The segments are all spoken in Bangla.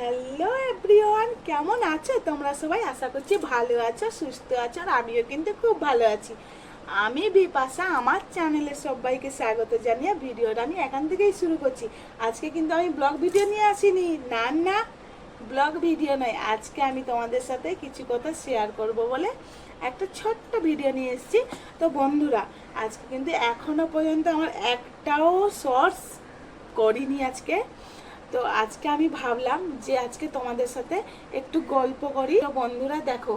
হ্যালো এভরিওয়ান কেমন আছো? তোমরা সবাই? আশা করছি ভালো আছো, সুস্থ আছো, আর আমিও কিন্তু খুব ভালো আছি। আমি বিপাশা, আমার চ্যানেলে সবাইকে স্বাগত জানিয়ে ভিডিওটা আমি এখান থেকেই শুরু করছি। আজকে কিন্তু আমি ব্লগ ভিডিও নিয়ে আসিনি। না না, ব্লগ ভিডিও নয়। আজকে আমি তোমাদের সাথে কিছু কথা শেয়ার করব বলে একটা ছোট্ট ভিডিও নিয়ে এসেছি। তো বন্ধুরা, আজকে কিন্তু এখনও পর্যন্ত আমার একটাও শর্টস করিনি আজকে। তো আজকে আমি ভাবলাম যে আজকে তোমাদের সাথে একটু গল্প করি। তো বন্ধুরা, দেখো,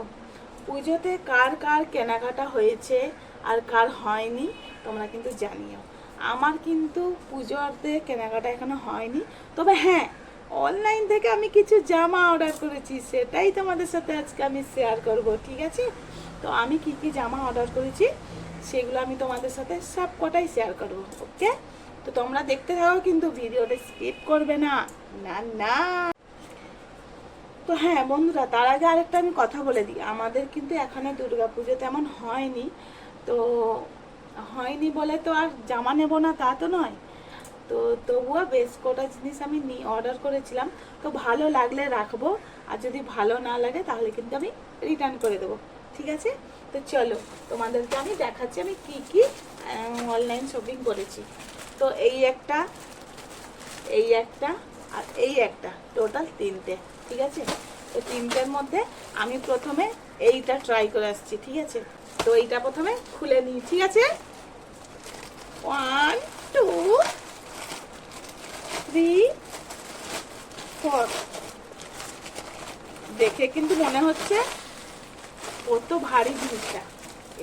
পুজোতে কার কার কেনাকাটা হয়েছে আর কার হয়নি, তোমরা কিন্তু জানিও। আমার কিন্তু পুজোতে কেনাকাটা এখনও হয়নি। তবে হ্যাঁ অনলাইন থেকে আমি কিছু জামা অর্ডার করেছি, সেটাই তোমাদের সাথে আজকে আমি শেয়ার করব, ঠিক আছে? তো আমি কি কি জামা অর্ডার করেছি, সেগুলো আমি তোমাদের সাথে সব কটাই শেয়ার করব ওকে তো তোমরা দেখতে থাকো, কিন্তু ভিডিওটা স্কিপ করবে না। না না। তো হ্যাঁ বন্ধুরা, তার আগে আরেকটা আমি কথা বলে দিই। আমাদের কিন্তু এখানে পুজো তেমন হয়নি। তো হয়নি বলে তো আর জামা নেব না, তা তো নয়। তো তবুও বেশ কটা জিনিস আমি নি অর্ডার করেছিলাম। তো ভালো লাগলে রাখব, আর যদি ভালো না লাগে, তাহলে কিন্তু আমি রিটার্ন করে দেবো। ঠিক আছে? তো চলো, তোমাদেরকে আমি দেখাচ্ছি, আমি কি কি অনলাইন শপিং করেছি। তো এই একটা এই একটা আর এই একটা টোটাল তিনটে, ঠিক আছে? তো তিনটের মধ্যে আমি প্রথমে এইটা ট্রাই করে আসছি, ঠিক আছে? তো এইটা প্রথমে খুলে নিই, ঠিক আছে? ওয়ান টু থ্রি ফোর দেখে কিন্তু মনে হচ্ছে কত ভারী জিনিসটা।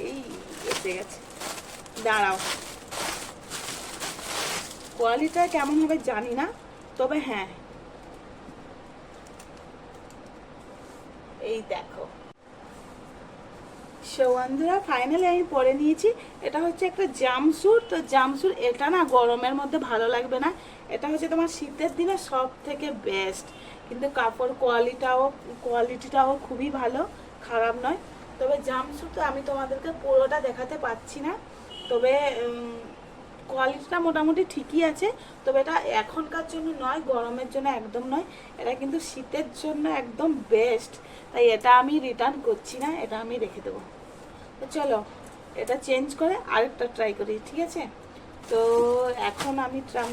এই, এসে গেছে। দাঁড়াও। কোয়ালিটিটা কেমন হবে জানি না, তবে হ্যাঁ। এই দেখো। সো বন্ধুরা ফাইনালি আমি পরে নিয়েছি। এটা হচ্ছে একটা জামসুট তো জামসুট এটা না গরমের মধ্যে ভালো লাগবে না। এটা হচ্ছে তোমার শীতের দিনে সব থেকে বেস্ট কিন্তু কাপড় কোয়ালিটাও কোয়ালিটিটাও খুবই ভালো, খারাপ নয়। তবে জামসুট আমি তোমাদেরকে পুরোটা দেখাতে পাচ্ছি না। তবে কোয়ালিটিটা মোটামুটি ঠিকই আছে, তবে এটা এখনকার জন্য নয়, গরমের জন্য একদম নয়। এটা কিন্তু শীতের জন্য একদম বেস্ট তাই এটা আমি রিটার্ন করছি না, এটা আমি রেখে দেবো। তো চলো, এটা চেঞ্জ করে আরেকটা ট্রাই করি, ঠিক আছে? তো এখন আমি ট্রাম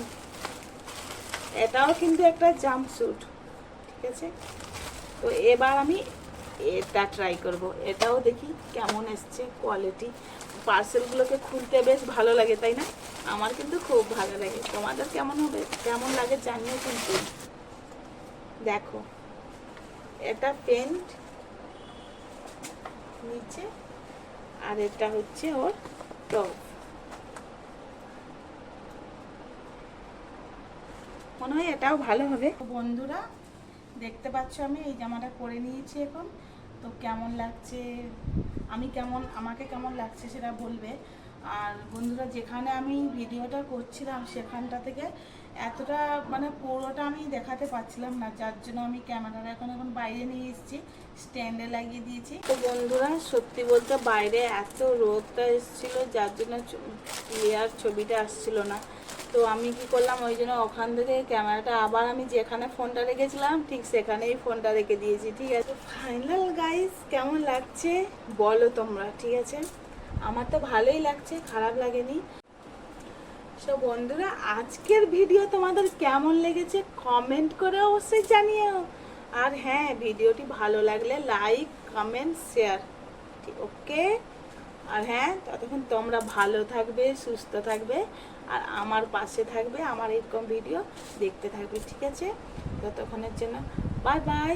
এটাও কিন্তু একটা জাম্পস্যুট ঠিক আছে? তো এবার আমি এটা ট্রাই করব। এটাও দেখি কেমন এসছে কোয়ালিটি পার্সেলগুলোকে খুলতে বেশ ভালো লাগে, তাই না? আমার কিন্তু খুব ভালো লাগে। তোমাদের কেমন হবে? কেমন লাগে জানিও কিন্তু। দেখো, এটা পেন্ট নিচে, আর এটা হচ্ছে ওর টপ মনে হয় এটাও ভালো হবে। বন্ধুরা দেখতে পাচ্ছ আমি, এই জামাটা পরে নিয়েছি এখন। তো কেমন লাগছে? আমি কেমন, আমাকে কেমন লাগছে সেটা বলবে। আর বন্ধুরা, যেখানে আমি ভিডিওটা করছিলাম সেখানটা থেকে এতটা মানে পুরোটা আমি দেখাতে পারছিলাম না, যার জন্য আমি ক্যামেরাটা এখন এখন বাইরে নিয়ে এসেছি, স্ট্যান্ডে লাগিয়ে দিয়েছি। তো বন্ধুরা, সত্যি বলতে বাইরে এত রোদটা এসেছিল, যার জন্য ক্লিয়ার ছবিটা আসছিল না। তো আমি কি করলাম, ওই জন্য ওখান থেকে ক্যামেরাটা আবার আমি যেখানে ফোনটা রেখেছিলাম, ঠিক সেখানেই ফোনটা রেখে দিয়েছি, ঠিক আছে। ফাইনাল গাইস, কেমন লাগছে? বলো তোমরা, ঠিক আছে? আমার তো ভালোই লাগছে, খারাপ লাগেনি। সো বন্ধুরা, আজকের ভিডিও তোমাদের কেমন লেগেছে কমেন্ট করে অবশ্যই জানিও। আর হ্যাঁ ভিডিওটি ভালো লাগলে লাইক, কমেন্ট, শেয়ার ওকে? আর হ্যাঁ ততক্ষণ তোমরা ভালো থাকবে, সুস্থ থাকবে। আর আমার পাশে থাকবে, আমার এরকম ভিডিও দেখতে থাকবে, ঠিক আছে? ততক্ষণের জন্য বাই বাই